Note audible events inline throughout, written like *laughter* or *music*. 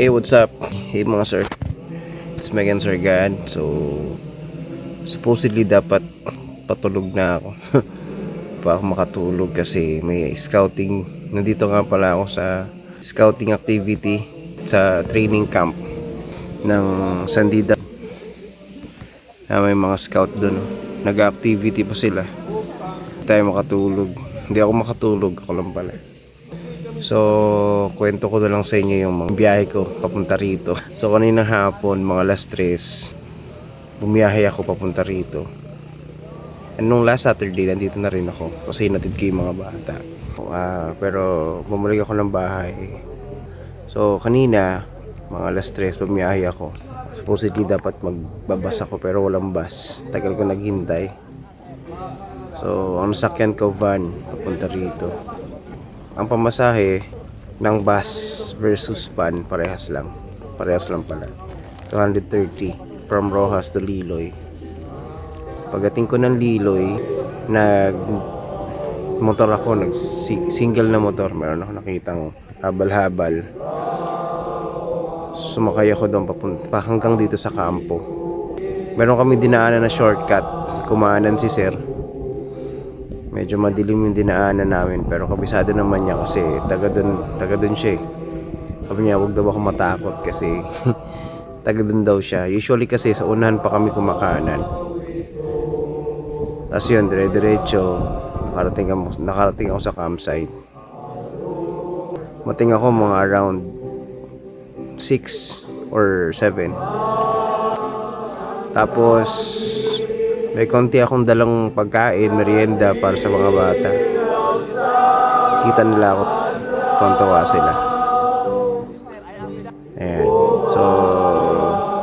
Hey, what's up? Hey mga sir. It's Megan Sir God. So, supposedly dapat patulog na ako. *laughs* pa ako makatulog kasi may scouting. Nandito nga pala ako sa scouting activity sa training camp ng Sandida. Ah, may mga scout doon. Nag-activity pa sila. Hindi tayo makatulog. Hindi ako makatulog. Ako lang pala. So, kwento ko na lang sa inyo yung mga biyahe ko papunta rito. So, kanina hapon, mga last stress, bumiyahe ako papunta rito. And nung last Saturday, nandito na rin ako kasi natid ko yung mga bata. Ah, pero bumalik ako ng bahay. So, kanina, mga last stress, bumiyahe ako. Supposedly dapat magbabas ako pero walang bus. Tagal ko naghintay. So, ang nasakyan ko van papunta rito ang pamasahe ng bus versus van parehas lang. Parehas lang pala. 230 from Rojas to Liloy. Pagdating ko ng Liloy nag motor ako nag si- single na motor. Meron ako nakitang habal-habal. Sumakay ako doon papunta pa hanggang dito sa kampo. Meron kami dinaanan na shortcut. Kumanan si sir medyo madilim yung dinaanan namin pero kabisado naman niya kasi taga dun, taga dun siya eh. sabi niya huwag daw ako matakot kasi *laughs* taga dun daw siya. Usually kasi sa unahan pa kami kumakanan. Tapos yun dire diretso nakarating ako, nakarating ako sa campsite. Mating ako mga around 6 or 7 tapos may konti akong dalang pagkain, merienda para sa mga bata. Kita nila ako, tontawa sila. Ayan. So,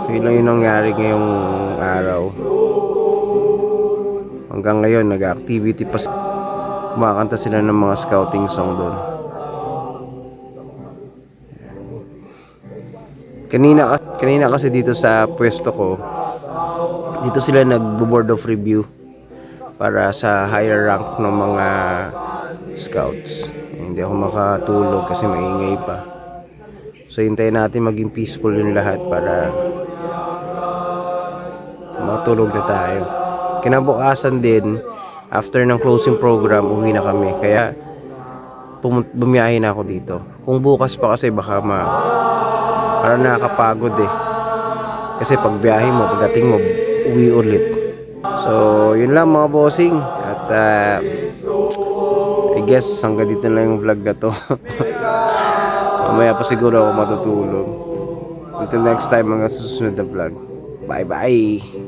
yun lang yung nangyari ngayong araw. Hanggang ngayon, nag-activity pa. Kumakanta sila ng mga scouting song doon. Kanina, kanina kasi dito sa pwesto ko, dito sila nagbo-board of review para sa higher rank ng mga scouts. Hindi ako makatulog kasi maingay pa. So hintayin natin maging peaceful yung lahat para matulog na tayo. Kinabukasan din, after ng closing program, uwi na kami. Kaya bumiyahe na ako dito. Kung bukas pa kasi baka ma... Parang nakakapagod eh. Kasi pag biyahe mo, pagdating mo, uwi ulit. So, yun lang mga bossing. At uh, I guess hanggang dito na yung vlog na to. *laughs* Mamaya pa siguro ako matutulog. Until next time mga susunod na vlog. Bye bye!